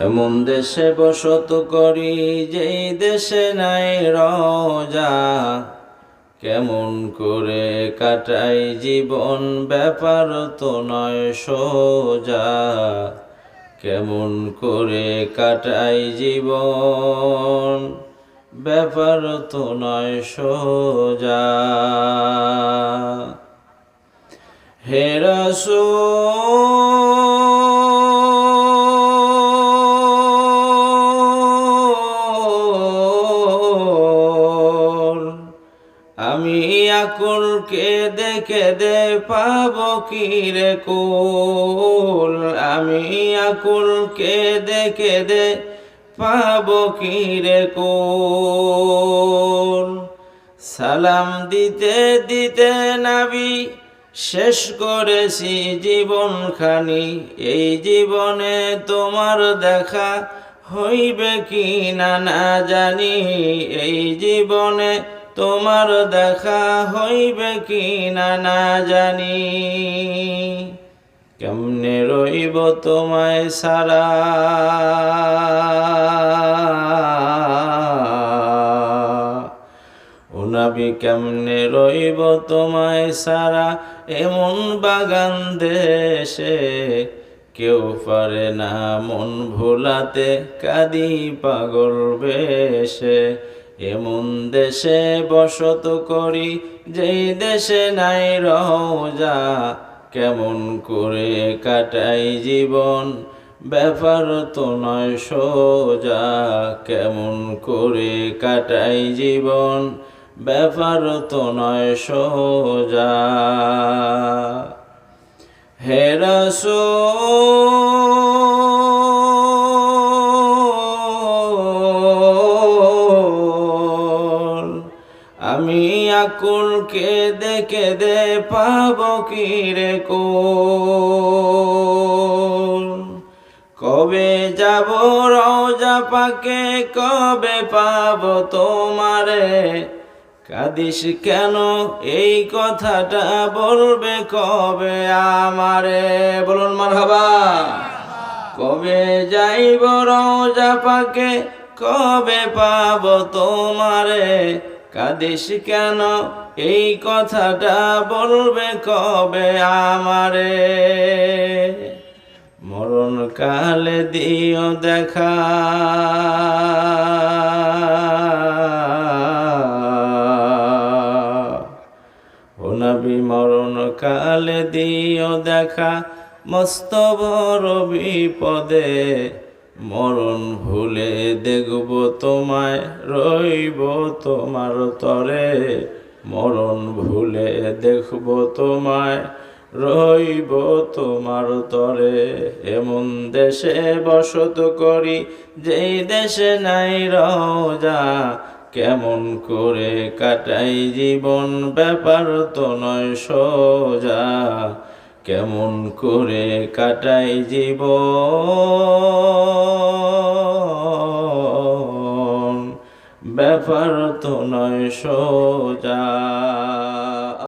এমন দেশে বসত করি যেই দেশে নাই রজা। কেমন করে কাটাই জীবন ব্যাপার তো নয় সোজা। কেমন করে কাটাই জীবন ব্যাপার তো নয় সোজা। হে আকুলকে দেখে দে পাব কি রে কুল? আমি আকুলকে দেখে দে পাব কি রে কুল? সালাম দিতে দিতে নাবি শেষ করেছি জীবন খানি এই জীবনে তোমার দেখা হইবে কি না না জানি। এই জীবনে তোমার দেখা হইবে কি না না জানি। কেমনে রইব তোমায় সারা ওনাবি কেমনে রইব তোমায় সারা এমন বাগান দেশে কেউ পারে না মন ভোলাতে, কাদি পাগল বেশে। এমন দেশে বসত করি, যেই দেশে নাই রওজা, কেমন করে কাটাই জীবন? ব্যাপার তো নয় সোজা, কেমন করে কাটাই জীবন? ব্যাপার তো নয় সোজা। হে আকুলকে দেখে দে পাব কি রে কবে যাব রওজা পাকে, কবে পাব তোমারে? কাদিস কেন? এই কথাটা বলবে কবে আমারে? বলুন, মারহাবা। কবে যাইব রওজা পাকে, কবে পাব তোমারে? কাদিস কেন? এই কথাটা বলবে কবে আমারে? মরণ কালে দিও দেখা। ওনাবি মরণ কালে দিও দেখা। মস্ত বড় বিপদে মরণ ভুলে দেখব তোমায়, রইব তোমার তরে। মরণ ভুলে দেখব তোমায়, রইব তোমার তরে। এমন দেশে বসত করি, যেই দেশে নাই রওজা। কেমন করে কাটাই জীবন, ব্যাপার তো নয় সোজা। কেমন করে কাটাই জীব ব্যাপার তো নয় সোজা।